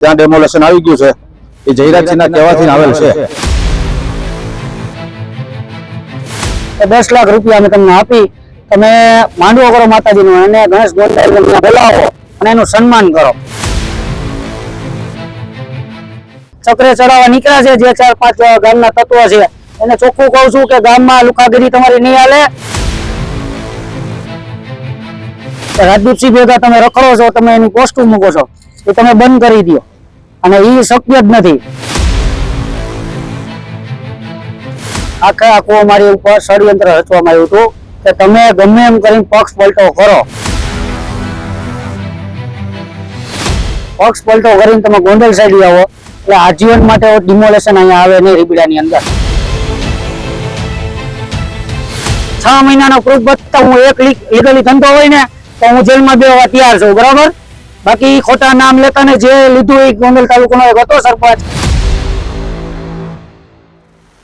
ત્યાં ડેમોલેશન આવી ગયું છે. એ જયરાજસિંહના કહેવાથી આવેલ છે. દસ લાખ રૂપિયા અમે તમને આપી. તમે માંડવો કરો માતાજીનો અને ગણેશ ગોંડલ બોલાવો અને એનું સન્માન કરો. ચક્રે ચડાવવા નીકળ્યા છે જે ચાર પાંચ ગામના તત્વો છે. એને ચોખ્ખું કહું છું કે ગામમાં લુખાગીરી તમારી નહીં હાલે. રાજદીપસિંહ ભેગા તમે રખડો છો તમે એની પોસ્ટ મૂકો છો. એ તમે બંધ કરી દો. અને એ શક્ય જ નથી. આખે આખું અમારી ઉપર ષડયંત્ર રચવામાં આવ્યું હતું કે તમે ગમે એમ કરીને પક્ષ પલટો કરો. પક્ષ પલટો કરીને તમે ગોંડલ સાઈડ આવો. એટલે આજીવન માટે ડિમોલેશન અહીંયા આવે નહીં રીબીડાની અંદર. છ મહિનાનો પ્રૂફ બતાવ હું એક લીગલી ધંધો હોય ને, તો હું જેલમાં બેવા તૈયાર છું. બરાબર? બાકી ખોટા નામ લેતા ને જે લીધું એ ગોંડલ તાલુકાનો એક હતો સરપંચ.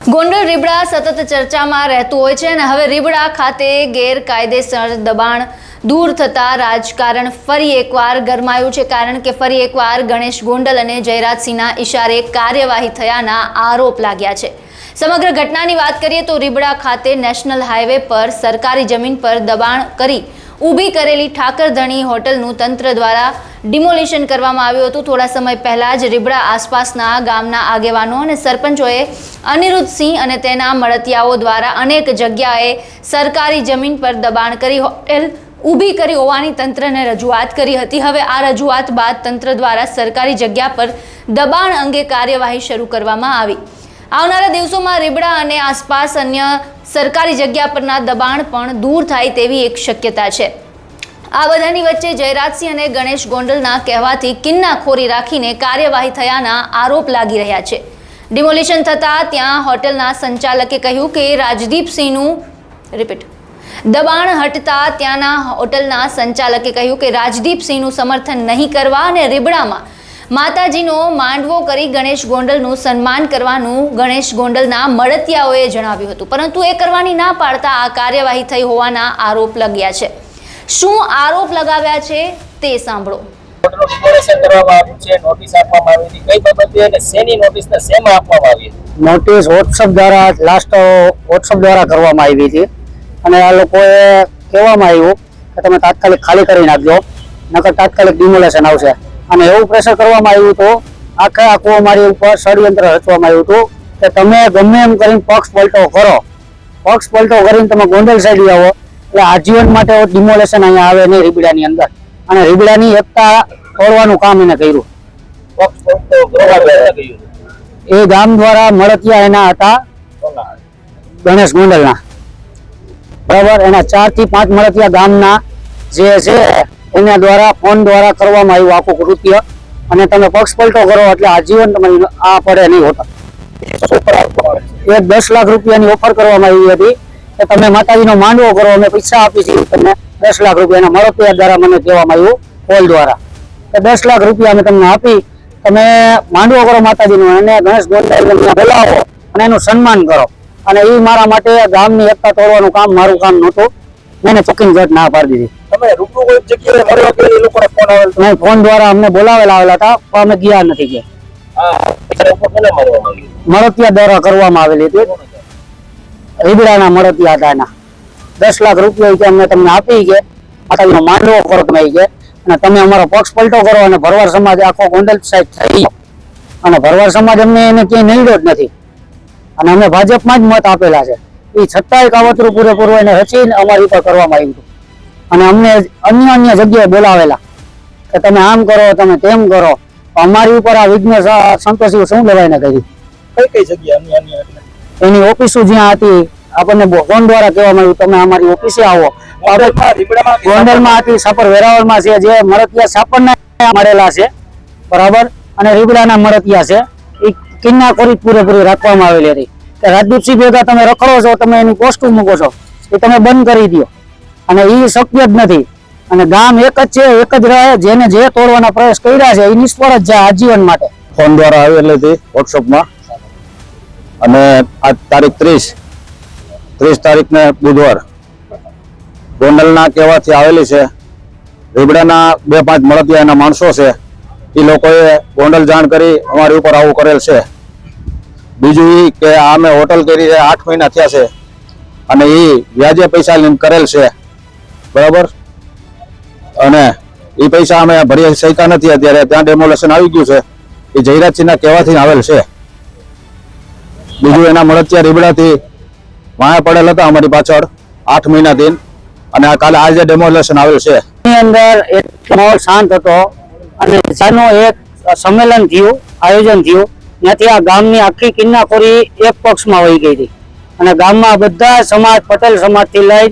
ગોંડલ રીબડા સતત ચર્ચામાં રહેતું હોય છે અને હવે રીબડા ખાતે ગેરકાયદેસર દબાણ દૂર થતા રાજકારણ ફરી એકવાર ગરમાયું છે કારણ કે ફરી એકવાર ગણેશ ગોંડલ અને જયરાજસિંહના ઇશારે કાર્યવાહી થયાના આરોપ લાગ્યા છે. સમગ્ર ઘટનાની વાત કરીએ તો રીબડા ખાતે નેશનલ હાઈવે પર સરકારી જમીન પર દબાણ કરી ઊભી કરેલી ઠાકરધણી હોટલનું તંત્ર દ્વારા ડિમોલિશન કરવામાં આવ્યું હતું. થોડા સમય પહેલાં જ રીબડા આસપાસના ગામના આગેવાનો અને સરપંચોએ અનિરુદ્ધસિંહ અને તેના મળતિયાઓ દ્વારા અનેક જગ્યાએ સરકારી જમીન પર દબાણ કરી હોટેલ ઊભી કરી હોવાની તંત્રને રજૂઆત કરી હતી. હવે આ રજૂઆત બાદ તંત્ર દ્વારા સરકારી જગ્યા પર દબાણ અંગે કાર્યવાહી શરૂ કરવામાં આવી. આવનારા દિવસોમાં રીબડા અને આસપાસ અન્ય સરકારી જગ્યા પરના દબાણ પણ દૂર થાય તેવી એક શક્યતા છે. આ બધાની વચ્ચે જયરાજસિંહ અને ગણેશ ગોંડલના કહેવાથી કિન્નાખોરી રાખીને કાર્યવાહી થયાના આરોપ લાગી રહ્યા છે. ડિમોલિશન થતાં ત્યાં હોટેલના સંચાલકે કહ્યું કે રાજદીપસિંહનું રિપીટ. દબાણ હટતા ત્યાંના હોટલના સંચાલકે કહ્યું કે રાજદીપસિંહનું સમર્થન નહીં કરવા અને રીબડામાં માતાજીનો માંડવો કરી ગણેશ ગોંડલનું સન્માન કરવાનું ગણેશ ગોંડલના મળતિયાઓએ જણાવ્યું હતું. પરંતુ એ કરવાની ના પાડતા આ કાર્યવાહી થઈ હોવાના આરોપ લગ્યા છે. શું આરોપ લગાવ્યા છે તે સાંભળો. નોટિસ વોટ્સઅપ દ્વારા લાસ્ટ વોટ્સઅપ દ્વારા કરવામાં આવી હતી. અને આ લોકોએ કહેવામાં આવ્યું કે તમે તાત્કાલિક ખાલી કરી નાખજો નકર તાત્કાલિક ડિમોલેશન આવશે. અને એવું પ્રેશર કરવામાં આવ્યું હતું આખે આખું અમારી ઉપર ષડયંત્ર રચવામાં આવ્યું હતું કે તમે ગમે એમ કરીને પક્ષ પલટો કરો. પક્ષ પલટો કરીને તમે ગોંડલ સાઈડ આવો. એટલે આજીવન માટે ડિમોલેશન અહીંયા આવે નહીં રીબડાની અંદર. અને રીબડાની એકતા તોડવાનું કામ એને કર્યું. એ ગામ દ્વારા મળતિયા એના હતા ગણેશ ગોંડલના. બરાબર? એના ચારથી પાંચ મળતિયા ગામના જે છે એના દ્વારા, ફોન દ્વારા કરવામાં આવ્યું આખું કૃત્ય અને તમે પક્ષ પલટો કરો એટલે આજીવન તમારી આ પડે નહીં હોતા? એક દસ લાખ રૂપિયાની ઓફર કરવામાં આવી હતી કે તમે માતાજીનો માંડવો કરો, અમે પૈસા આપી છીએ. તમને દસ લાખ રૂપિયાના મળતિયા દ્વારા મને કહેવામાં આવ્યું કોલ દ્વારા. કે દસ લાખ રૂપિયા અમે તમને આપી, તમે માંડવો કરો માતાજીનો અને ગણેશ ગોંડલ બોલાવો અને એનું સન્માન કરો. અને એ મારા માટે ગામની એકતા તોડવાનું કામ, મારું કામ નહોતું. મેં ચોખ્ખી જટ ના પાડી દીધી. તમે રૂબરૂ કોઈ જગ્યાએ મળવા કે એ લોકોને ફોન આવેલ તો ફોન દ્વારા અમને બોલાવેલા આવેલા હતા પણ અમે ગયા નથી ગયા. હા મળતિયા દ્વારા કરવામાં આવેલી હતી. રીબડાના મળતિયા હતા એના. દસ લાખ રૂપિયા કે અમને તમને આપી કે માતાજીનો માંડવો કરો તમે કે અને તમે અમારો પક્ષ પલટો કરો અને ભરવાડ સમાજ આખો ગોંડલ સાહેબ થઈ અને ભરવાડ સમાજ અમને એને ક્યાંય નહીં જ નથી. અને અમે ભાજપમાં જ મત આપેલા છે. એ છતાંય કાવતરું પૂરેપૂરું એને રચીને અમારી ઉપર કરવામાં આવ્યું હતું. અને અમને અન્ય અન્ય જગ્યાએ બોલાવેલા કે તમે આમ કરો તમે તેમ કરો. અમારી ઉપર આ વિઘ્ન સંતોષી શું લેવાઈને કરી? કઈ કઈ જગ્યા અન્ય અન્ય એની ઓફિસો જ્યાં હતી આપણને ફોન દ્વારા કહેવામાં આવ્યું તમે અમારી ઓફિસે આવો. ગોંડલમાં, હતી સાપર વેરાવળમાં છે જે મળતિયા સાપરના મળેલા છે. બરાબર? અને રીબડાના મરતિયા છે. એ કિન્નાખોરી પૂરેપૂરી રાખવામાં આવેલી હતી. કે રાજદીપસિંહ ભેગા તમે રખડો છો તમે એની પોસ્ટ મૂકો છો એ તમે બંધ કરી દો અને એ શક્ય જ નથી. અને ગામ એક જ છે, એક જ રહે, જેને જે તોડવાના પ્રયાસ કર્યા છે એ નિષ્ફળ જ જાય આજીવન માટે. ફોન દ્વારા આવેલી હતી વોટ્સઅપમાં અને આ તારીખ ત્રીસ. ત્રીસ તારીખને બુધવાર. ગોંડલના કહેવાથી આવેલી છે. રીબડાના બે પાંચ મળતિયા એના માણસો છે. એ લોકોએ ગોંડલ જાણ કરી, અમારી ઉપર આવું કરેલ છે. બીજું એ કે આ અમે હોટલ કરી છે, આઠ મહિના થયા છે. અને એ વ્યાજે પૈસા કરેલ છે. બરાબર? અને એ પૈસા અમે ભરી શક્યા નથી અત્યારે. ત્યાં ડેમોલેશન આવી ગયું છે. એ જયરાજસિંહના કહેવાથી આવેલ છે. બીજું એના મળતિયા રીબડાથી વાયા પડેલ હતા અમારી પાછળ, આઠ મહિનાથી અને આ કાલે આજે ડેમોલેશન આવેલ છે. એની અંદર એક માહોલ શાંત હતો. અને જેનું એક સંમેલન થયું, આયોજન થયું. ત્યાંથી આ ગામની આખી કિન્નાખોરી એક પક્ષમાં વહી ગઈ હતી. અને ગામમાં બધા સમાજ, પટેલ સમાજથી લઈ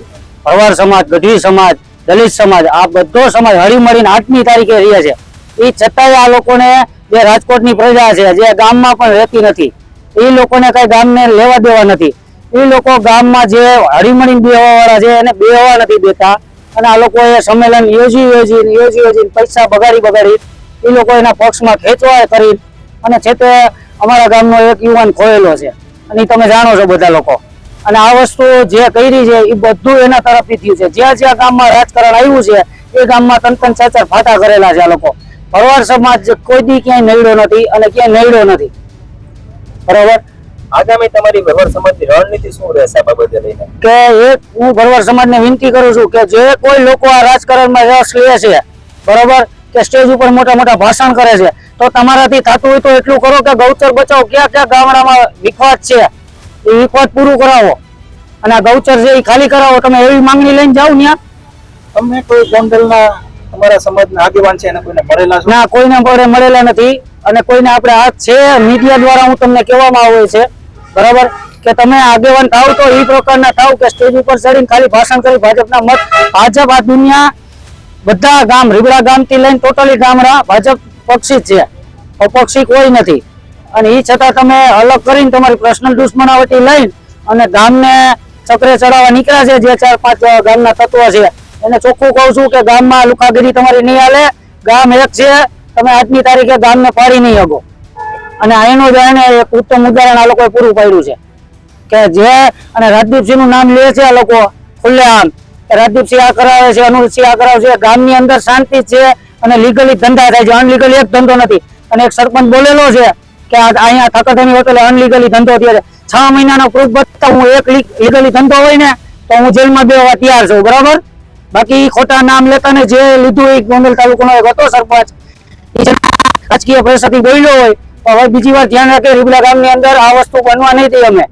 ભરવાડ સમાજ, ગઢવી સમાજ, દલિત સમાજ, આ બધો સમાજ હળીમળીને આઠમી તારીખે રહ્યા છે. એ છતાંય આ લોકોને જે રાજકોટની પ્રજા છે, જે ગામમાં પણ રહેતી નથી એ લોકોને કઈ ગામને લેવા દેવા નથી. એ લોકો ગામમાં જે હળીમળીને બેહવા વાળા છે, એને બેહવા નથી દેતા. અને આ લોકોએ સંમેલન યોજી યોજી યોજી યોજી પૈસા બગાડી બગાડી એ લોકો એના પક્ષમાં ખેંચવા કરી અને છે તે અમારા ગામનો એક યુવાન ખોયેલો છે. અને તમે જાણો છો બધા લોકો. અને આ વસ્તુ જે કરી છે એ બધું એના તરફથી થયું છે. જ્યાં જ્યાં ગામમાં રાજકારણ આવ્યું છે એ ગામમાં ત્રણ ત્રણ ચાર ચાર ફાટા કરેલા છે આ લોકો. ભરવાડ સમાજ કોઈ દી ક્યાંય નડ્યો નથી અને ક્યાંય નડ્યો નથી. બરોબર? આગામી તમારી ભરવાડ સમાજની રણનીતિ શું રહેશે આ બાબતે લઈને? કે એક હું ભરવાડ સમાજને વિનંતી કરું છું કે જે કોઈ લોકો આ રાજકારણમાં રસ લે છે બરોબર? કે સ્ટેજ ઉપર મોટા મોટા ભાષણ કરે છે. તો તમારાથી થતું હોય તો એટલું કરો કે ગૌચર બચાવ. ક્યાં ક્યાં ગામડામાં વિખવાદ છે? એ વિખવાદ પૂરું કરાવો. અને આ ગૌચર છે એ ખાલી કરાવો. તમે એવી માંગણી લઈને જાઓ ત્યાં તમે કોઈ ગોંડલના તમારા સમાજના આગેવાન છે? એને કોઈને મળેલા છો? ના કોઈને પડે મળેલા નથી. અને કોઈને આપણે આ છે મીડિયા દ્વારા હું તમને કહેવામાં આવે છે. બરાબર? કે તમે આગેવાન થાવ તો એ પ્રકારના થાવ કે સ્ટેજ ઉપર ચડીને ખાલી ભાષણ કરી ભાજપના મત ભાજપ આ દુનિયા બધા ગામ રીબડા ગામથી લઈને ટોટલી ગામડા ભાજપ પક્ષી જ છે. અપક્ષી કોઈ નથી. અને એ છતાં તમે અલગ કરીને તમારી પર્સનલ દુશ્મનાવટી લઈને અને ગામને ચક્રે ચડાવવા નીકળ્યા છે, જે ચાર પાંચ ગામના તત્વો છે. એને ચોખ્ખું કહું છું કે ગામમાં લુકાગીરી તમારી નહીં હાલે. ગામ એક છે, તમે આજની તારીખે ગામને પાડી નહીં શકો. અને અહીંનું જ એને એક ઉત્તમ ઉદાહરણ આ લોકોએ પૂરું પાડ્યું છે. કે જે, અને રાજદીપસિંહનું નામ લે છે આ લોકો, ખુલ્લેઆમ. રાજદીપસિંહ આ કરાવે છે અનુજસિંહ આ કરાવે છે. ગામની અંદર શાંતિ છે અને લીગલી ધંધા થાય છે. અનલીગલી એક ધંધો નથી. અને એક સરપંચ બોલેલો છે કે અહીંયા થકડની હોટલે અનલીગલી ધંધો થયો છે મહિનાનો પ્રૂફ બધા હું એક લીગલી ધંધો હોય ને, તો હું જેલમાં બેવા તૈયાર છું, બરાબર? બાકી ખોટા નામ લેતા ને જે લીધું એક ગોંડલ તાલુકાનો એક હતો સરપંચ રાજકીય પરિસ્થિતિ બોલ્યો હોય હવે બીજી વાર ધ્યાન રાખે રીબડા ગામની અંદર આ વસ્તુ બનવા નહીં થઈ અમે.